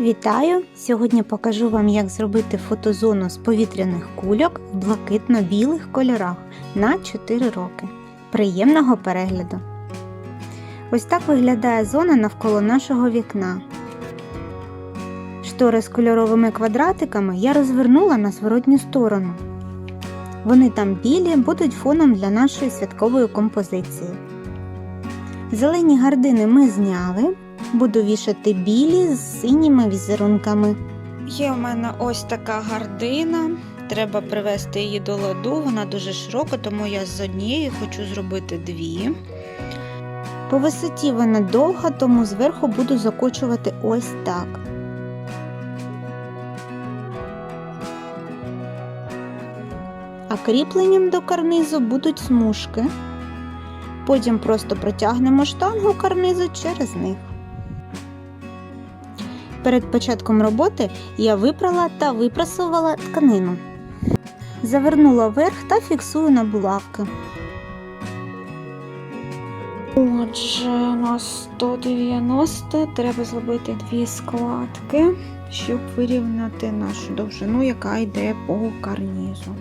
Вітаю! Сьогодні покажу вам, як зробити фотозону з повітряних кульок в блакитно-білих кольорах на 4 роки. Приємного перегляду! Ось так виглядає зона навколо нашого вікна. Штори з кольоровими квадратиками я розвернула на зворотню сторону. Вони там білі будуть фоном для нашої святкової композиції. Зелені гардини ми зняли. Буду вішати білі з синіми візерунками. Є у мене ось така гардина. Треба привести її до ладу. Вона дуже широка, тому я з однієї хочу зробити дві. По висоті вона довга, тому зверху буду закочувати ось так. А кріпленням до карнизу будуть смужки. Потім просто протягнемо штангу карнизу через них. Перед початком роботи я випрала та випрасувала тканину. Завернула верх та фіксую на булавки. Отже, у нас 190, треба зробити дві складки, щоб вирівняти нашу довжину, яка йде по карнізу.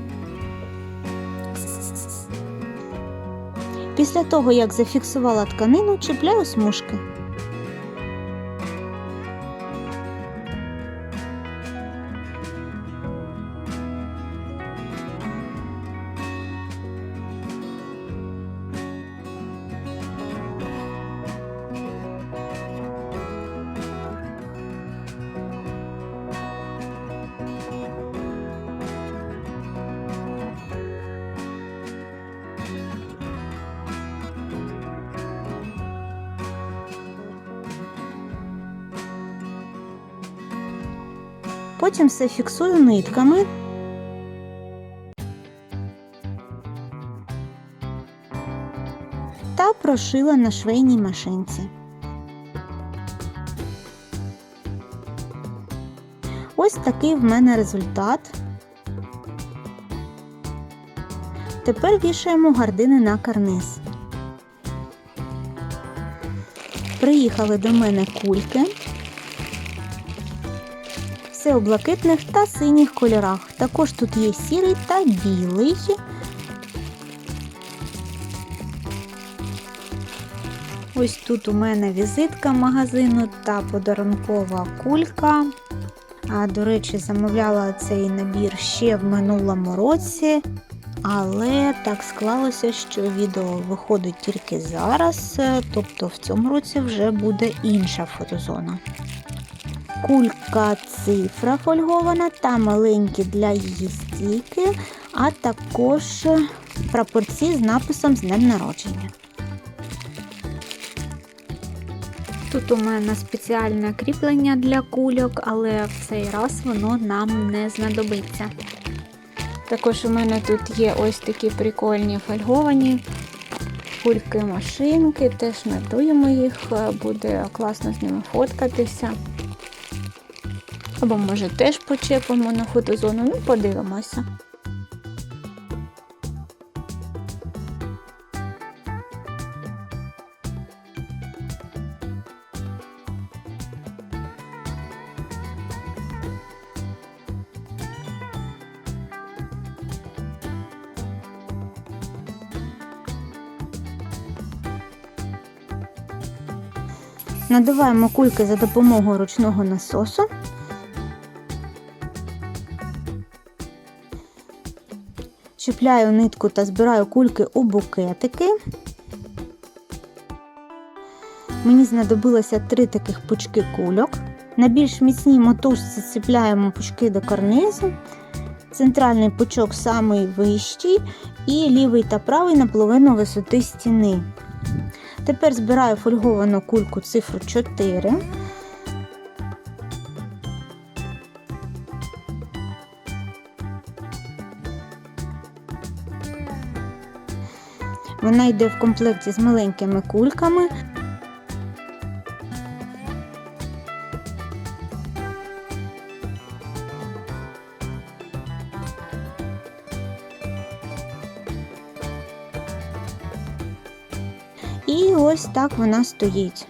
Після того, як зафіксувала тканину, чіпляю смужки. Потім все фіксую нитками. Та прошила на швейній машинці. Ось такий в мене результат. Тепер вішаємо гардини на карниз. Приїхали до мене кульки все у блакитних та синіх кольорах. Також тут є сірий та білий. Ось тут у мене візитка магазину та подарункова кулька. А, До речі, замовляла цей набір ще в минулому році, але так склалося, що відео виходить тільки зараз, тобто в цьому році вже буде інша фотозона кулька цифра фольгована та маленькі для її стійки, а також прапорці з написом з днем народження. Тут у мене спеціальне кріплення для кульок, але в цей раз воно нам не знадобиться. Також у мене тут є ось такі прикольні фольговані кульки машинки, теж надуємо їх, буде класно з ними фоткатися. Або, може, теж почепимо на фотозону, ну подивимося. Надуваємо кульки за допомогою ручного насосу. Чіпляю нитку та збираю кульки у букетики. Мені знадобилося три таких пучки кульок. На більш міцній мотузці ціпляємо пучки до карнизу. Центральний пучок самий вищий і лівий та правий на половину висоти стіни. Тепер збираю фольговану кульку цифру 4. Вона йде в комплекті з маленькими кульками. І ось так вона стоїть.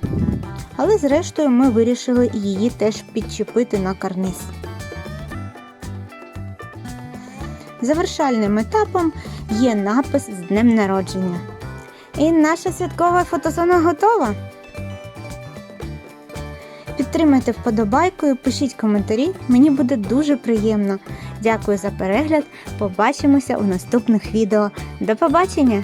але зрештою ми вирішили її теж підчепити на карниз. Завершальним етапом є напис з днем народження. І наша святкова фотозона готова. Підтримайте вподобайкою, пишіть коментарі, мені буде дуже приємно. Дякую за перегляд. Побачимося у наступних відео. До побачення!